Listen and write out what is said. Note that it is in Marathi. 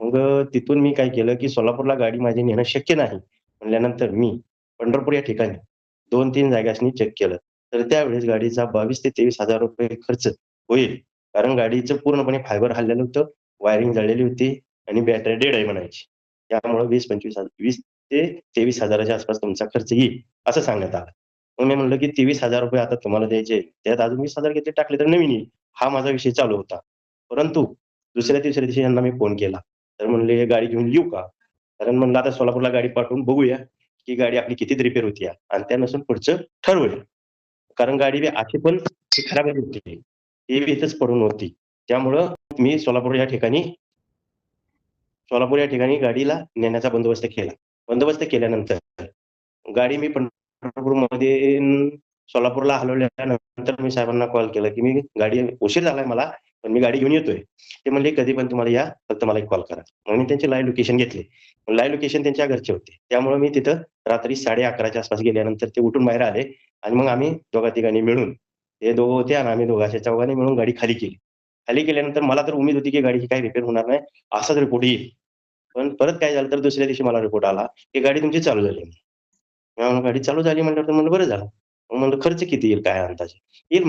मग तिथून मी काय केलं, की सोलापूरला गाडी माझी नेणं शक्य नाही. म्हणल्यानंतर मी पंढरपूर या ठिकाणी 2-3 जागासनी चेक केलं. तर त्यावेळेस गाडीचा बावीस ते ₹23,000 खर्च होईल. कारण गाडीचं पूर्णपणे फायबर हल्लेलं होतं, वायरिंग जळलेली होती आणि बॅटरी डेड आहे म्हणायची. त्यामुळं 20-25 20 ते तेवीस हजाराच्या आसपास तुमचा खर्च येईल, असं सांगण्यात आलं. मग मी म्हणलं की ₹23,000 आता तुम्हाला द्यायचे, त्यात अजून वीस हजार घेतले टाकले तर नवीन येईल. हा माझा विषय चालू होता. परंतु दुसऱ्या-तिसऱ्या दिवशी यांना मी फोन केला. तर म्हणले, "गाडी घेऊन येऊ का?" कारण म्हणलं आता सोलापूरला गाडी पाठवून बघूया, की गाडी आपली कितीत रिपेअर होतीया आणि त्यानुसार पुढचं ठरवलं कारण गाडी बी अशी पण खराब होती. ती बी इथेच पडून होती. त्यामुळं मी सोलापूर या ठिकाणी सोलापूर या ठिकाणी गाडीला नेण्याचा बंदोबस्त केला. बंदोबस्त केल्यानंतर गाडी मी पंढरपूरमध्ये मध्ये सोलापूरला हलवल्यानंतर मी साहेबांना कॉल केला, की "मी गाडी उशीर झालाय मला, पण मी गाडी घेऊन येतोय." ते म्हणले, "कधी पण तुम्हाला या, फक्त मला एक कॉल करा." मग मी त्यांचे लाईव्ह लोकेशन घेतले. लाईव्ह लोकेशन त्यांच्या घरचे होते. त्यामुळे मी तिथं रात्री साडे अकराच्या आसपास गेल्यानंतर ते उठून बाहेर आले आणि मग आम्ही दोघा-तिघांनी मिळून ते दोघं होते आणि आम्ही दोघं चौघांनी मिळून गाडी खाली केली. खाली केल्यानंतर मला तर उमेद होती, की गाडीची काही रिपेअर होणार नाही, असाच रिपोर्ट येईल. पण परत काय झालं, तर दुसऱ्या दिवशी मला रिपोर्ट आला, की गाडी तुमची चालू झाली "गाडी चालू झाली" म्हटल्यावर तर म्हणलं बरं झालं. मग म्हणलं, "खर्च किती येईल काय अंदाजे?" येईल